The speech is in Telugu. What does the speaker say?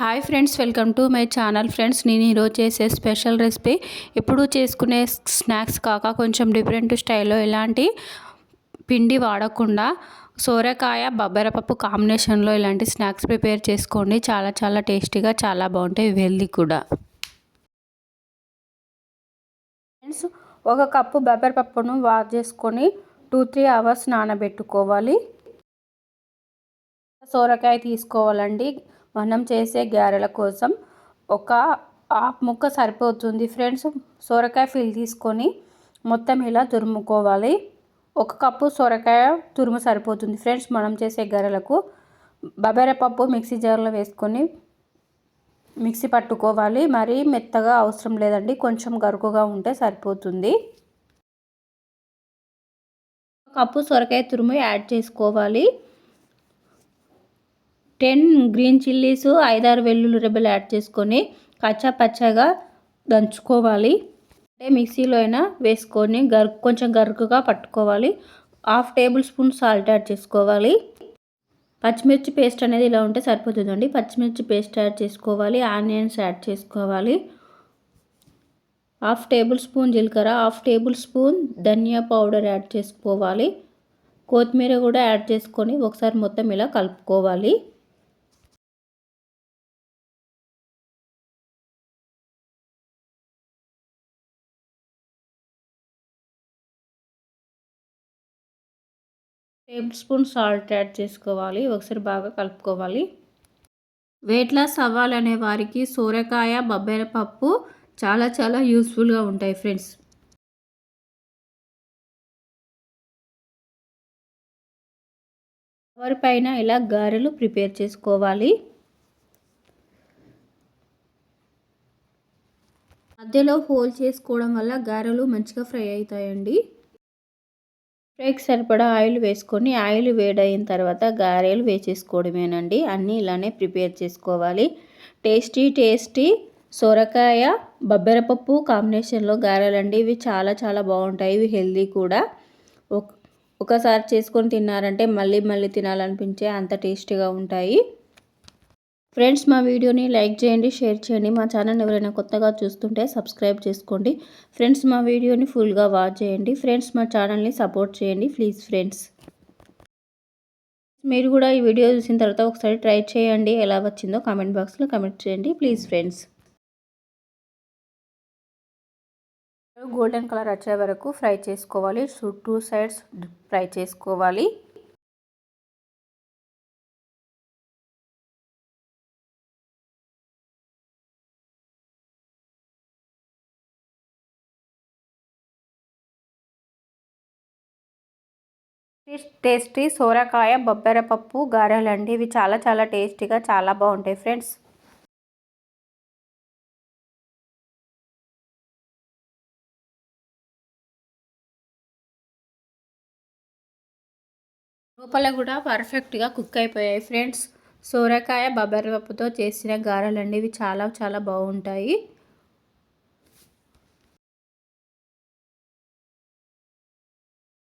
Hi friends welcome to my channel friends. నేను ఈరోజు చేసే స్పెషల్ రెసిపీ ఎప్పుడు చేసుకునే స్నాక్స్ కాక కొంచెం డిఫరెంట్ స్టైల్లో ఇలాంటి పిండి వాడకుండా సోరకాయ బబ్బెరపప్పు కాంబినేషన్లో ఇలాంటి స్నాక్స్ ప్రిపేర్ చేసుకోండి. చాలా చాలా టేస్టీగా చాలా బాగుంటాయి హెల్దీ కూడా. ఫ్రెండ్స్ ఒక కప్పు బబ్బెరపప్పును వాష్ చేసుకొని టూ త్రీ అవర్స్ నానబెట్టుకోవాలి. సోరకాయ తీసుకోవాలండి. మనం చేసే గారెల కోసం ఒక హాఫ్ ముక్క సరిపోతుంది. ఫ్రెండ్స్ సొరకాయ ఫిల్ తీసుకొని మొత్తం ఇలా తురుముకోవాలి. ఒక కప్పు సొరకాయ తురుము సరిపోతుంది. ఫ్రెండ్స్ మనం చేసే గారెలకు బబెరపప్పు మిక్సీ జార్లో వేసుకొని మిక్సీ పట్టుకోవాలి. మరీ మెత్తగా అవసరం లేదండి కొంచెం గరుకుగా ఉంటే సరిపోతుంది. కప్పు సొరకాయ తురుము యాడ్ చేసుకోవాలి. టెన్ గ్రీన్ చిల్లీస్ ఐదారు వెల్లుల్లి రెబ్బలు యాడ్ చేసుకొని కచ్చా పచ్చగా దంచుకోవాలి. అంటే మిక్సీలో అయినా వేసుకొని గర్ కొంచెం గరుకుగా పట్టుకోవాలి. Half tablespoon salt add చేసుకోవాలి. పచ్చిమిర్చి పేస్ట్ అనేది ఇలా ఉంటే సరిపోతుందండి. పచ్చిమిర్చి పేస్ట్ యాడ్ చేసుకోవాలి. ఆనియన్స్ యాడ్ చేసుకోవాలి. హాఫ్ టేబుల్ స్పూన్ జీలకర్ర హాఫ్ టేబుల్ స్పూన్ ధనియా పౌడర్ యాడ్ చేసుకోవాలి. కొత్తిమీర కూడా యాడ్ చేసుకొని ఒకసారి మొత్తం ఇలా కలుపుకోవాలి. టేబుల్ స్పూన్ సాల్ట్ యాడ్ చేసుకోవాలి. ఒకసారి బాగా కలుపుకోవాలి. వెయిట్ లాస్ అవ్వాలనే వారికి సోరకాయ బొబ్బెర పప్పు చాలా చాలా యూస్ఫుల్గా ఉంటాయి ఫ్రెండ్స్. పైన ఇలా గారెలు ప్రిపేర్ చేసుకోవాలి. మధ్యలో హోల్ చేసుకోవడం వల్ల గారెలు మంచిగా ఫ్రై అవుతాయండి. ఫ్రైకి సరిపడా ఆయిల్ వేసుకొని ఆయిల్ వేడైన తర్వాత గారెలు వేసేసుకోవడమేనండి. అన్నీ ఇలానే ప్రిపేర్ చేసుకోవాలి. టేస్టీ టేస్టీ సొరకాయ బబ్బెరపప్పు కాంబినేషన్లో గారెలండి. ఇవి చాలా చాలా బాగుంటాయి. ఇవి హెల్దీ కూడా. ఒకసారి చేసుకొని తిన్నారంటే మళ్ళీ మళ్ళీ తినాలనిపించే అంత టేస్టీగా ఉంటాయి. ఫ్రెండ్స్ మా వీడియోని లైక్ చేయండి షేర్ చేయండి. మా ఛానల్ ఎవరైనా కొత్తగా చూస్తుంటే సబ్స్క్రైబ్ చేసుకోండి. ఫ్రెండ్స్ మా వీడియోని ఫుల్గా వాచ్ చేయండి. ఫ్రెండ్స్ మా ఛానల్ని సపోర్ట్ చేయండి ప్లీజ్ ఫ్రెండ్స్. మీరు కూడా ఈ వీడియో చూసిన తర్వాత ఒకసారి ట్రై చేయండి. ఎలా వచ్చిందో కామెంట్ బాక్స్లో కామెంట్ చేయండి ప్లీజ్ ఫ్రెండ్స్. గోల్డెన్ కలర్ వచ్చే వరకు ఫ్రై చేసుకోవాలి. టూ సైడ్స్ ఫ్రై చేసుకోవాలి. టేస్టీ సోరకాయ బొబ్బెర పప్పు గారెలండి. ఇవి చాలా చాలా టేస్టీగా చాలా బాగుంటాయి ఫ్రెండ్స్. లోపల కూడా పర్ఫెక్ట్గా కుక్ అయిపోయాయి ఫ్రెండ్స్. సోరకాయ బొబ్బెర పప్పుతో చేసిన గారెలండి. ఇవి చాలా చాలా బాగుంటాయి.